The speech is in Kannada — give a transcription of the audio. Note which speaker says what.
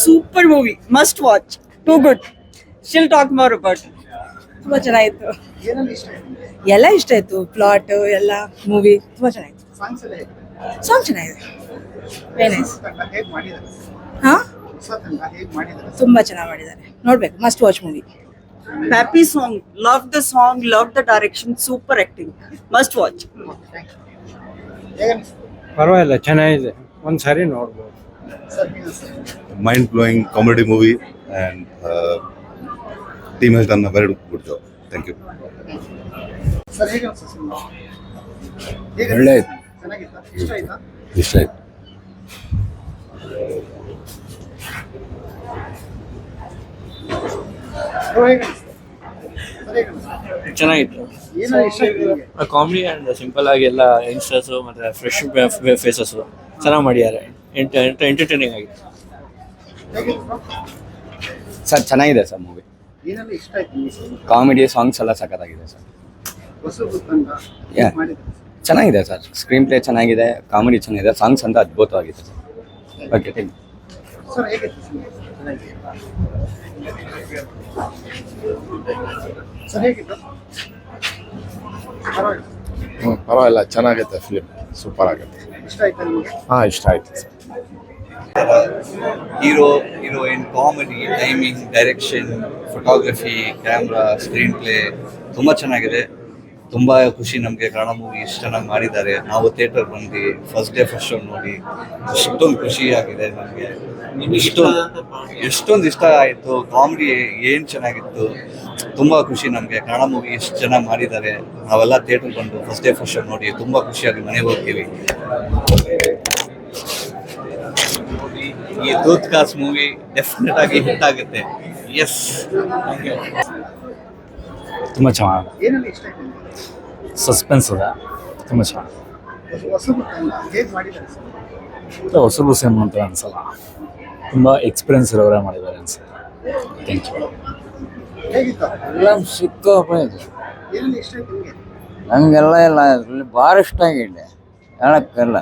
Speaker 1: Super movie must watch too good still talk more about
Speaker 2: ತುಂಬಾ ಚೆನ್ನಾಗಿತ್ತು.
Speaker 3: ಏನಲ್ಲಿ ಇಷ್ಟ ಆಯ್ತು?
Speaker 2: ಎಲ್ಲ ಇಷ್ಟ ಆಯ್ತು. ಪ್ಲಾಟ್ ಎಲ್ಲ ಮೂವಿ ತುಂಬ ಚೆನ್ನಾಗಿತ್ತು. ಸಾಂಗ್ ಚೆನ್ನಾಗಿದೆ. ಹಾ? ತುಂಬಾ ಚೆನ್ನಾಗಿ ಮಾಡಿದ್ದಾರೆ. ನೋಡ್ಬೇಕು must watch movie
Speaker 1: happy song love the song love the direction super acting must watch
Speaker 4: ಪರವಾಗಿಲ್ಲ ಚೆನ್ನಾಗಿದೆ. ಒಂದ್ಸಾರಿ ನೋಡ್ಬೋದು.
Speaker 5: Mind blowing comedy movie and uh, team has done a very good job. Thank you.
Speaker 3: Sir ಹೇಗೆ ಅನ್ಸುತ್ತೆ
Speaker 6: ಒಳ್ಳೆ
Speaker 3: ಚೆನ್ನಾಗಿತ್ತಾ? ಇಷ್ಟ ಆಯ್ತಾ?
Speaker 6: ಇಷ್ಟ ಆಯ್ತು.
Speaker 3: ಬ್ರೋ ಸರ್ ಹೇಗೆ
Speaker 7: ಚೆನ್ನಾಗಿತ್ತು.
Speaker 3: ಏನಲ್ಲಿ ಇಷ್ಟ ಆಯ್ತು
Speaker 7: ಕಾಮಿಡಿ ಆ್ಯಂಡ್ ಸಿಂಪಲ್ ಆಗಿ ಎಲ್ಲ ಯಂಗ್ಸ್ಟರ್ಸು ಮತ್ತೆ ಫ್ರೆಶ್ ಫೇಸಸ್ಸು ಚೆನ್ನಾಗಿ ಮಾಡಿದ್ದಾರೆ. ಎಂಟರ್ಟೈನಿಂಗ್
Speaker 3: ಆಗಿದೆ.
Speaker 6: ಸರ್ ಚೆನ್ನಾಗಿದೆ ಸರ್ ಮೂವಿ
Speaker 3: ಏನಲ್ಲಿ ಇಷ್ಟ ಆಯ್ತು ನಿಮಗೆ?
Speaker 6: ಕಾಮಿಡಿ ಸಾಂಗ್ಸ್ ಎಲ್ಲ ಸಖತ್ತಾಗಿದೆ ಸರ್.
Speaker 3: ಹೊಸದು ತಂಡ
Speaker 6: Yeah.
Speaker 3: ಹೇಗೆ
Speaker 6: ಚೆನ್ನಾಗಿದೆ ಸರ್. ಸ್ಕ್ರೀನ್ ಪ್ಲೇ ಚೆನ್ನಾಗಿದೆ ಕಾಮಿಡಿ ಚೆನ್ನಾಗಿದೆ ಸಾಂಗ್ಸ್ ಅಂತ ಅದ್ಭುತವಾಗಿದೆ ಸರ್. ಓಕೆ ಥ್ಯಾಂಕ್
Speaker 3: ಸರ್ ಹೇಗಿತ್ತು ಸಿನಿಮಾ ಸರ್ ಹೇಗಿತ್ತು ಪರವಾಗಿಲ್ಲ.
Speaker 8: ಪರವಾಗಿಲ್ಲ ಚೆನ್ನಾಗೈತೆ ಫಿಲಿಮ್ ಸೂಪರ್ ಆಗುತ್ತೆ
Speaker 3: ಇಷ್ಟ ಆಯ್ತಾ ನಿಮಗೆ?
Speaker 8: ಹಾ ಇಷ್ಟ ಆಯ್ತು sir.
Speaker 9: Hero, heroine comedy timing direction photography camera screen play ತುಂಬ ಚೆನ್ನಾಗಿದೆ. ತುಂಬ ಖುಷಿ ನಮಗೆ ಕನ್ನಡ ಮೂವಿ ಇಷ್ಟು ಚೆನ್ನಾಗಿ ಮಾಡಿದ್ದಾರೆ. ನಾವು ಥಿಯೇಟರ್ ಬಂದು ಫಸ್ಟ್ ಡೇ ಫಸ್ಟ್ ಶೋ ನೋಡಿ ಎಷ್ಟೊಂದು ಖುಷಿ ಆಗಿದೆ ನಮಗೆ. ಇಷ್ಟೊಂದು ಎಷ್ಟೊಂದು ಇಷ್ಟ ಆಯಿತು. ಕಾಮಿಡಿ ಏನು ಚೆನ್ನಾಗಿತ್ತು? ತುಂಬ ಖುಷಿ ನಮಗೆ. ಕನ್ನಡ ಮೂವಿ ಎಷ್ಟು ಚೆನ್ನಾಗಿ ಮಾಡಿದ್ದಾರೆ. ನಾವೆಲ್ಲ ಥಿಯೇಟರ್ ಬಂದು ಫಸ್ಟ್ ಡೇ ಫಸ್ಟ್ ಶೋ ನೋಡಿ ತುಂಬ ಖುಷಿಯಾಗಿ ಮನೆಗೆ ಹೋಗ್ತೀವಿ. ಈ ದೂತ್ ಕಾಸ್ ಮೂವಿ ಡೆಫಿನೆಟ್ ಆಗಿ ಹಿಟ್ ಆಗುತ್ತೆ. ಎಸ್
Speaker 4: ತುಂಬ ಚೆನ್ನಾಗಿ. ಸಸ್ಪೆನ್ಸ್ ಅದ. ತುಂಬ ಚೆನ್ನಾಗಿ. ಹೊಸಬು ಸೇಮ್ ಅಂತ ಅನ್ಸಲ್ಲ. ತುಂಬ ಎಕ್ಸ್ಪೀರಿಯನ್ಸ್ ಇರೋರೇ ಮಾಡಿದ್ದಾರೆ ಅನ್ಸುತ್ತೆ. ಥ್ಯಾಂಕ್ ಯು
Speaker 3: ಹೇಗಿತ್ತು?
Speaker 10: ಎಲ್ಲ
Speaker 3: ನಿಮಗೆ?
Speaker 10: ನಮಗೆಲ್ಲ ಎಲ್ಲ ಇದರಲ್ಲಿ ಭಾಳ ಇಷ್ಟ ಆಗಿದೆ. ಹೇಳಕ್ಕಲ್ಲ.